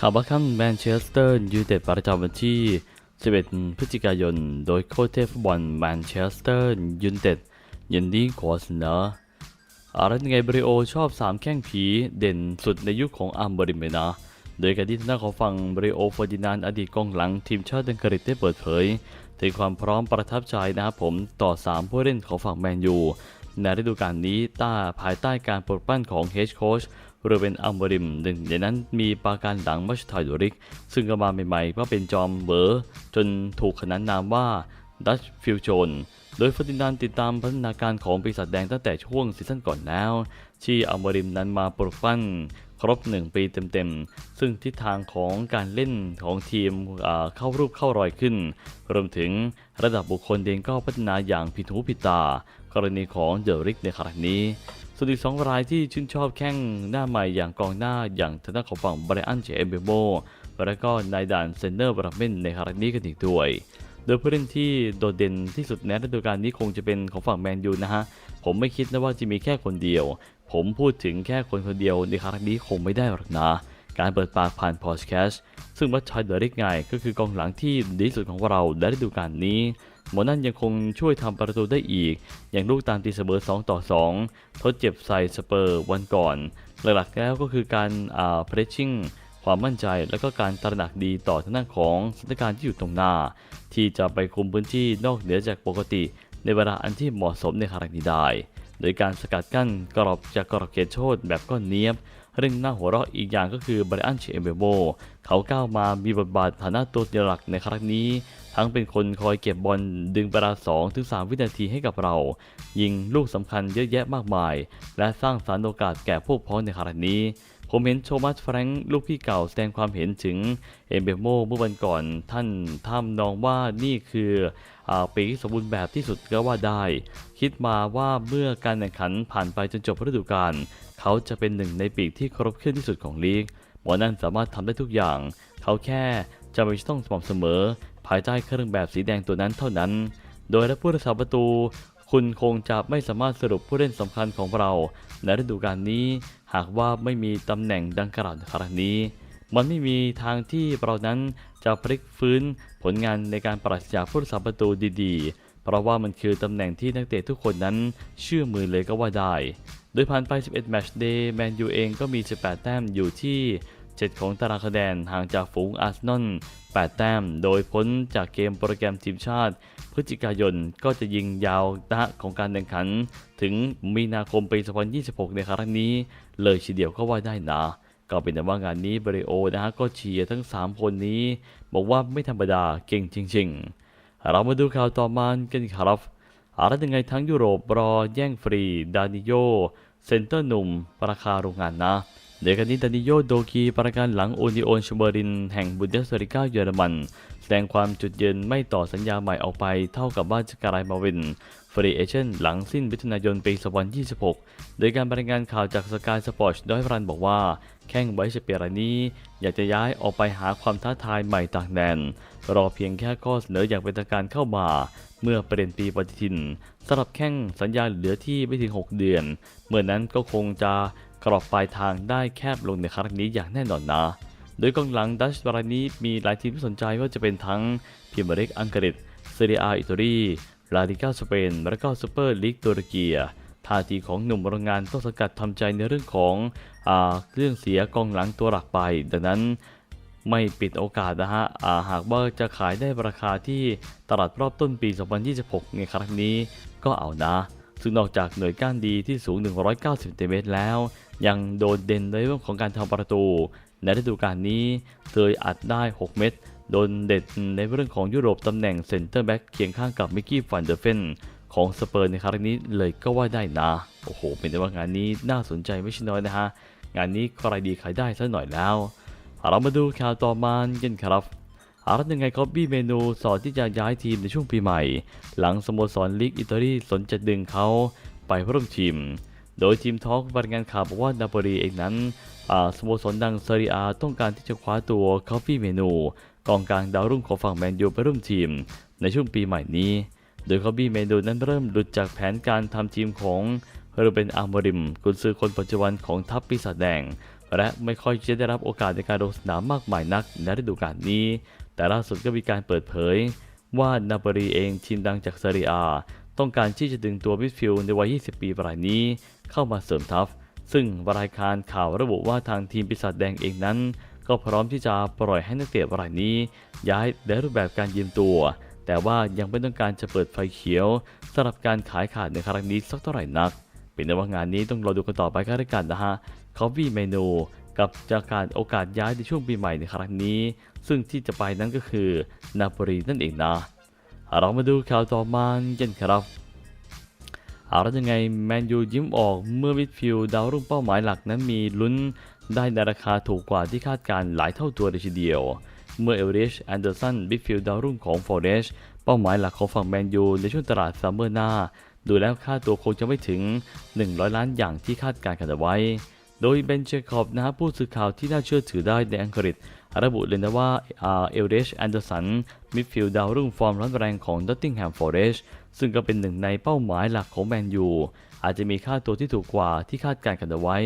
ข่าวบัคคัมแมนเชสเตอร์ยูไนเต็ดประจำวันที่ 11 พฤศจิกายน โดยโค้ชเทพฟุตบอลแมนเชสเตอร์ยูไนเต็ดยินดีขอเสนออะไรยังไงบริโอชอบ3แข้งผีเด่นสุดในยุคของอัมบริเลยนะโดยการที่ทางด้านของฝั่งบริโอฟอร์ดินานอดีตกองหลังทีมชาติอังกฤษได้เปิดเผยถึงความพร้อมประทับใจนะครับผมต่อ 3 ผู้เล่นของฝั่งแมนยูในฤดูกาลนี้ต้าภายใต้การปลดปั้นของเฮดโค้ช เรือเป็นอัมบริมหนึ่งในนั้นมีปราการหลังมัชทอยดูริก ซึ่งก็มาใหม่ๆก็เป็นจอมเบอร์จนถูกขนานนามว่าดัชฟิลโจนโดยฟอร์ดินานติดตามพัฒนาการของปีศาจแดงตั้งแต่ช่วงซีซั่นก่อนแล้วที่อัมบริมนั้นมาปลุกปั้นครบ 1 ปีเต็มๆ ซึ่งทิศทางของการเล่นของทีมเข้ารูปเข้ารอยขึ้น รวมถึงระดับบุคคลเองก็พัฒนาอย่างผิดหูผิดตา กรณีของเดอริกในครั้งนี้ ส่วนอีกสองรายที่ชื่นชอบแข้งหน้าใหม่อย่างกองหน้าอย่างทางด้านของฝั่งไบรอันเจเอเบโมและก็นายด่านเซนเนอร์บราเมนในครั้งนี้กันอีกด้วย โดยผู้เล่นที่โดดเด่นที่สุดในฤดูกาลนี้คงจะเป็นของฝั่งแมนยูนะฮะ ผมไม่คิดนะว่าจะมีแค่คนเดียว ผมพูดถึงแค่คนคนเดียวในครั้งนี้คงไม่ได้หรอกนะ การเปิดปากผ่านพอดแคสต์ซึ่งวัชชัยเดอริกไงก็คือกองหลังที่ดีที่สุดของเราในฤดูกาลนี้ หมอนั่นยังคงช่วยทำประตูได้อีก อย่างลูกตามตีเสมอ2ต่อ 2 ทดเจ็บใส่สเปอร์วันก่อน หลักๆแล้วก็คือการอ่าเพรสชิ่งความมั่นใจและก็การตระหนักดีต่อทางด้านของสถานการณ์ที่อยู่ตรงหน้า ที่จะไปคุมพื้นที่นอกเหนือจากปกติ ในเวลาอันที่เหมาะสมในครั้งนี้ได้ โดยการสกัดกั้นกรอบจากกรอบเขตโทษแบบก้อนเนียบเรื่องน่าหัวเราะอีกอย่างก็คือบรอันเชเอเบโบเขาก้าวมามีบทบาทฐานะตัวหลักในครั้งนี้ ทั้งเป็นคนคอยเก็บบอลดึงเวลา2ถึง3วินาทีให้กับเรา ยิงลูกสำคัญเยอะแยะมากมาย และสร้างสรรค์โอกาสแก่พวกพ้องในครั้งนี้ ผมเห็นโทมัสแฟรงค์ลูกพี่เก่าแสดงความเห็นถึงเอมเบโมเมื่อวันก่อนท่านทำนองว่านี่คืออปีที่สมบูรณ์แบบที่สุดก็ว่าได้ คิดมาว่าเมื่อการแข่งขันผ่านไปจนจบฤดูกาลเขาจะเป็นหนึ่งในปีกที่ครบเครื่องที่สุดของลีกหมอนั่นสามารถทำได้ทุกอย่าง เขาแค่ จะไม่ต้องสม่ำเสมอ ภายใต้เครื่องแบบสีแดงตัวนั้นเท่านั้น โดยและผู้รักษาประตู คุณคงจะไม่สามารถสรุปผู้เล่นสำคัญของเราในฤดูกาลนี้ หากว่าไม่มีตำแหน่งดังกล่าวในครั้งนี้ มันไม่มีทางที่เรานั้นจะพลิกฟื้นผลงานในการปราศจากผู้รักษาประตูดีๆ เพราะว่ามันคือตำแหน่งที่นักเตะทุกคนนั้นเชื่อมือเลยก็ว่าได้ โดยผ่านไป 11 แมตช์เดย์แมนยูเองก็มี 18 แต้มอยู่ที่ 7 ของตารางคะแนนห่างจากฝูงอาร์เซนอล 8 แต้ม โดยพ้นจากเกมโปรแกรมทีมชาติ พฤศจิกายนก็จะยิงยาวนะของการแข่งขัน ถึงมีนาคมปี 2026 ในครั้งนี้ เลยทีเดียวก็ว่าได้นะก็เป็นแต่ว่างานนี้บริโอนะฮะก็เชียร์ทั้ง 3 คนนี้ บอกว่าไม่ธรรมดาเก่งจริงๆ เรามาดูข่าวต่อมากันครับอะไรยังไงทั้งยุโรปรอแย่งฟรี ดานิโย เซนเตอร์หนุ่ม ราคาโรงงานนะ เดี๋ยกันนี้ดานิโยโดกีประกันหลังโอนิโอนชเบรินแห่งบุนเดสริก้าเยอรมัน แสดงความจุดยืนไม่ต่อสัญญาใหม่ออกไปเท่ากับว่าจะกลายมาวินฟรีเอเจนหลังสิ้นมิถุนายนปี 2026 โดยการรายงานข่าวจากสกายสปอร์ตดอยรันบอกว่า แข้งไวชเปียรนี้ อยากจะย้ายออกไปหาความท้าทายใหม่ต่างแดน รอเพียงแค่ข้อเสนออย่างเป็นทางการเข้ามาเมื่อเปลี่ยนปีปฏิทินสำหรับแข้งสัญญาเหลือที่ไม่ถึง 6 เดือน เมื่อนั้นก็คงจะ กรอบปลายทางได้แคบลงในครั้งนี้อย่างแน่นอนนะ โดยกองหลังดัชรายนี้มีหลายทีมที่สนใจว่าจะเป็นทั้งพรีเมียร์ลีกอังกฤษซีเรียอาอิตาลีลาลิก้าสเปน และก็ซูเปอร์ลีกตุรกีท่าทีของหนุ่มโรงงานต้องสกัดทำใจในเรื่องของอเรื่องเสียกองหลังตัวหลักไป ดังนั้นไม่ปิดโอกาสนะฮะาหากว่าจะขายได้ราคาที่ตลาดรอบต้นปี 2026 ในครั้งนี้ก็เอานะ ซึ่งนอกจากหน่วยก้านดีที่สูง 190เซนติเมตรแล้ว ยังโดดเด่นในเรื่องของการทำประตู ในฤดูกาลนี้เคยอัดได้ 6 เม็ดโดนเด็ดในเรื่องของยุโรปตำแหน่งเซนเตอร์แบ็กเคียงข้างกับมิกกี้ฟันเดอร์เฟนของสเปอร์ในครั้งนี้เลยก็ว่าได้นะ โอ้โห เป็นแต่ว่างานนี้น่าสนใจไม่ใช่น้อยนะฮะ งานนี้ใครดีขายได้ซะหน่อยแล้ว เรามาดูข่าวต่อมากันครับอารัตยังไงคอบบี้เมนูสอนที่จะย้ายทีมในช่วงปีใหม่ หลังสโมสรลีกอิตาลีสนจะดึงเขาไปร่วมทีม โดยทีมทอล์กรายงานข่าวบอกว่านาโปลีเองนั้นสโมสรดังเซรียต้องการที่จะคว้าตัวคอฟฟี่เมนู กองกลางดาวรุ่งของฝั่งแมนยูไปร่วมทีม ในช่วงปีใหม่นี้ โดยคอฟฟี่เมนูนั้นเริ่มหลุดจากแผนการทำทีมของเรเบนอาร์มริมกุนซือคนปัจจุบันของทัพปีศาจแดง และไม่ค่อยจะได้รับโอกาสในการลงสนามมากมายนักในฤดูกาลนี้ แต่ล่าสุดก็มีการเปิดเผยว่านาบรีเองทีมดังจากซาเรีย ต้องการที่จะดึงตัวมิดฟิลด์ในวัย 20 ปีรายนี้ เข้ามาเสริมทัพ ซึ่งรายการข่าวระบุว่าทางทีมปีศาจแดงเองนั้น ก็พร้อมที่จะปล่อยให้นักเตะรายนี้ ย้ายในรูปแบบการยืมตัว แต่ว่ายังไม่ต้องการจะเปิดไฟเขียวสำหรับการขายขาดในครั้งนี้สักเท่าไหร่นัก เป็นแต่ว่างานนี้ต้องรอดูกันต่อไปก็แล้วกันนะฮะคอฟฟี่เมนูกับจากการโอกาสย้ายในช่วงปีใหม่ในครั้งนี้ ซึ่งที่จะไปนั้นก็คือนาโปลีนั่นเองนะ เรามาดูข่าวต่อมากันครับเอาแล้วยังไงแมนยูยิ้มออกเมื่อมิดฟิลด์ดาวรุ่งเป้าหมายหลักนั้นมีลุ้นได้ในราคาถูกกว่าที่คาดการหลายเท่าตัวเลยทีเดียว เมื่อเอลริชแอนเดอร์สันมิดฟิลด์ดาวรุ่งของฟอร์เรสเป้าหมายหลักของฝั่งแมนยูในช่วงตลาดซัมเมอร์หน้า ดูแล้วค่าตัวคงจะไม่ถึง 100 ล้านอย่างที่คาดการกันเอาไว้ โดยเบนเจคอบนะฮะผู้สื่อข่าวที่น่าเชื่อถือได้ในอังกฤษ ระบุเลยนะว่าเอลเดชแอนเดอร์สันมิดฟิลด์ดาวรุ่งฟอร์มร้อนแรงของดอตติงแฮมฟอร์เรสซึ่งก็เป็นหนึ่งในเป้าหมายหลักของแมนยูอาจจะมีค่าตัวที่ถูกกว่าที่คาดการณ์กันเอาไว้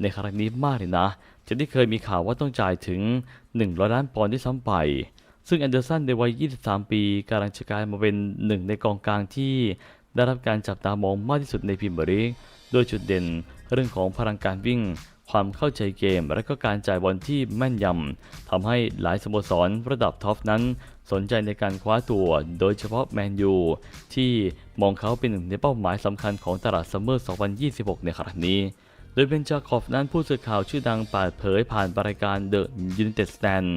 ในครั้งนี้มากเลยนะจากที่เคยมีข่าวว่าต้องจ่ายถึง100ล้านปอนด์ที่ซ้ำไป ซึ่งแอนเดอร์สันในวัย 23 ปีกำลังจะกลายมาเป็นหนึ่งในกองกลางที่ได้รับการจับตามองมากที่สุดในพรีเมียร์ลีกโดยจุดเด่น เรื่องของพลังการวิ่ง ความเข้าใจเกม และก็การจ่ายบอลที่แม่นยำทำให้หลายสโมสรระดับท็อปนั้นสนใจในการคว้าตัว โดยเฉพาะแมนยูที่มองเขาเป็นหนึ่งในเป้าหมายสำคัญของตลาดซัมเมอร์ 2026 ในครั้งนี้ โดยเบนจาคอฟนั้นผู้สื่อข่าวชื่อดังเปิดเผยผ่านรายการ The United Stand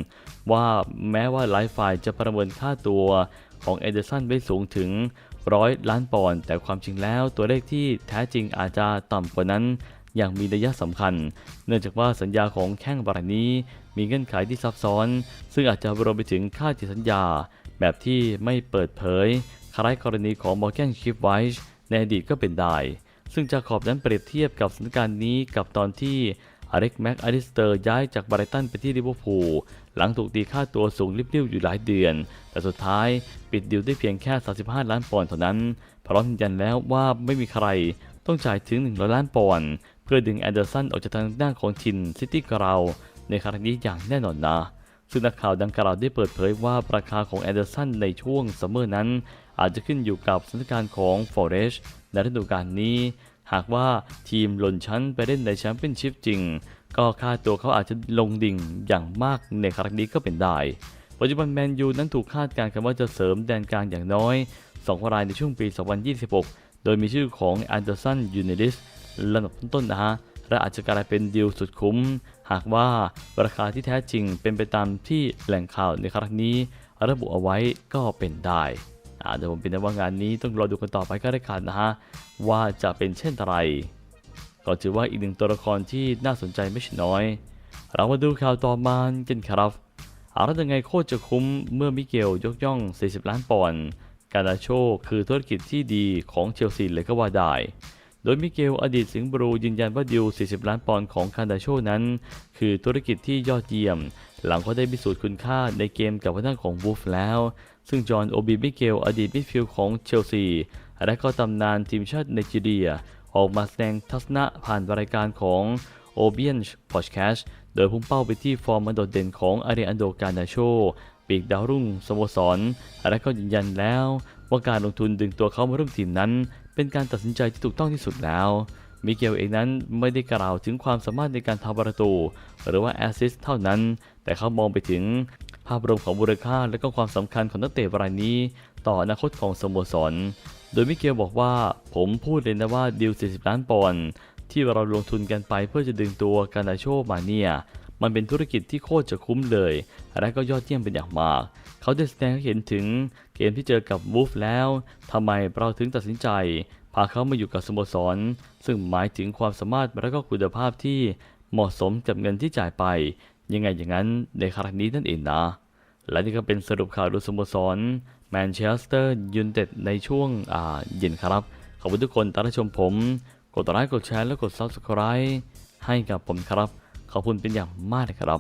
ว่าแม้ว่าหลายฝ่ายจะประเมินค่าตัวของเอเดอร์สันไว้สูงถึง ร้อยล้านปอนด์แต่ความจริงแล้วตัวเลขที่แท้จริงอาจจะต่ำกว่านั้น อย่างมีนัยสำคัญ เนื่องจากว่าสัญญาของแข้งรายนี้ มีเงื่อนไขที่ซับซ้อน ซึ่งอาจจะรวมไปถึงค่าจิตสัญญา แบบที่ไม่เปิดเผยคล้ายกรณีของมอร์แกนคิฟไวช์ในอดีตก็เป็นได้ ซึ่งจาขอบนั้นเปรียบเทียบกับสถานการณ์นี้กับตอนที่ อเล็กแม็กอลิสเตอร์ย้ายจากบร์ตันไปที่ลิเวอร์พูลหลังถูกตีค่าตัวสูงริบลิ่วอยู่หลายเดือน แต่สุดท้ายปิดดิวได้เพียงแค่ 35 ล้านปอนด์เท่านั้น พร้อมยืนยันแล้วว่าไม่มีใครต้องจ่ายถึง 100 ล้านปอนด์เพื่อดึงแอนเดอร์สันออกจากทางด้านของทินซิตี้กราวในครั้งนี้อย่างแน่นอนนะซึ่งนักข่าวดังกล่าวได้เปิดเผยว่าราคาของแอนเดอร์สันในช่วงซัมเมอร์นั้น อาจจะขึ้นอยู่กับสถานการณ์ของฟอร์เรสในฤดูกาลนี้ หากว่าทีมหล่นชั้นไปเล่นในแชมเปี้ยนชิพจริง ก็ค่าตัวเขาอาจจะลงดิ่งอย่างมากในครั้งนี้ก็เป็นได้ ปัจจุบันแมนยูนั้นถูกคาดการณ์กันว่าจะเสริมแดนกลางอย่างน้อย 2 รายในช่วงปี 2026 โดยมีชื่อของแอนเดอร์สันยูเนลิสระดับต้นๆนะฮะและอาจจะกลายเป็นดีลสุดคุ้ม หากว่าราคาที่แท้จริงเป็นไปตามที่แหล่งข่าวในครั้งนี้ ระบุเอาไว้ก็เป็นได้ เดี๋ยวผมเป็นว่างานนี้ต้องรอดูกันต่อไปก็ได้กันนะฮะว่าจะเป็นเช่นไรก็ถือว่าอีกหนึ่งตัวละครที่น่าสนใจไม่ใช่น้อย เรามาดูข่าวต่อมากันครับเอาแล้วยังไงโคตรจะคุ้มเมื่อมิเกลยกย่อง 40 ล้านปอนด์การาโชคือธุรกิจที่ดีของเชลซีเลยก็ว่าได้ โดยมิเกลอดีตสิงห์บรูยืนยันว่าดิว 40 ล้านปอนด์ของคาร์ดาโชนั้น คือธุรกิจที่ยอดเยี่ยม หลังเขาได้พิสูจน์คุณค่าในเกมกับพนักของวูฟแล้ว ซึ่งจอห์นโอบีมิเกลอดีตมิดฟิลด์ของเชลซี และก็ตำนานทีมชาติไนจีเรีย ออกมาแสดงทัศนะผ่านรายการของ o b i a n Podcast โดยพุ่งเป้าไปที่ฟอร์มอันโดดเด่นของอาริอันโดกานาโชปีกดาวรุ่งสโมสร และก็ยืนยันแล้ว ว่าการลงทุนดึงตัวเขามาร่วมทีมนั้น เป็นการตัดสินใจที่ถูกต้องที่สุดแล้ว มิเกลเองนั้นไม่ได้กล่าวถึงความสามารถในการทำประตู หรือว่าแอสซิสต์เท่านั้น แต่เขามองไปถึง ภาพรวมของมูลค่าและก็ความสำคัญของนักเตะรายนี้ ต่ออนาคตของสโมสร โดยมิเกลบอกว่าผมพูดเลยนะว่าดิว40 ล้านปอนด์ที่เราลงทุนกันไปเพื่อจะดึงตัวกานาโชมาเนียมันเป็นธุรกิจที่โคตรจะคุ้มเลย และก็ยอดเยี่ยมเป็นอย่างมาก เขาได้แสดงให้เห็นถึงเกมที่เจอกับวูฟแล้วทำไมเราถึงตัดสินใจ พาเขามาอยู่กับสโมสร ซึ่งหมายถึงความสามารถและก็คุณภาพที่เหมาะสมกับเงินที่จ่ายไป ยังไงอย่างนั้นในครั้งนี้นั่นเองนะ และนี่ก็เป็นสรุปข่าวดูสโมสรแมนเชสเตอร์ยูไนเต็ดในช่วงอ่าเย็นครับ ขอบคุณทุกคนที่รับชมผม กดไลค์กดแชร์และกด Subscribe ให้กับผมครับ ขอบคุณเป็นอย่างมากเลยครับ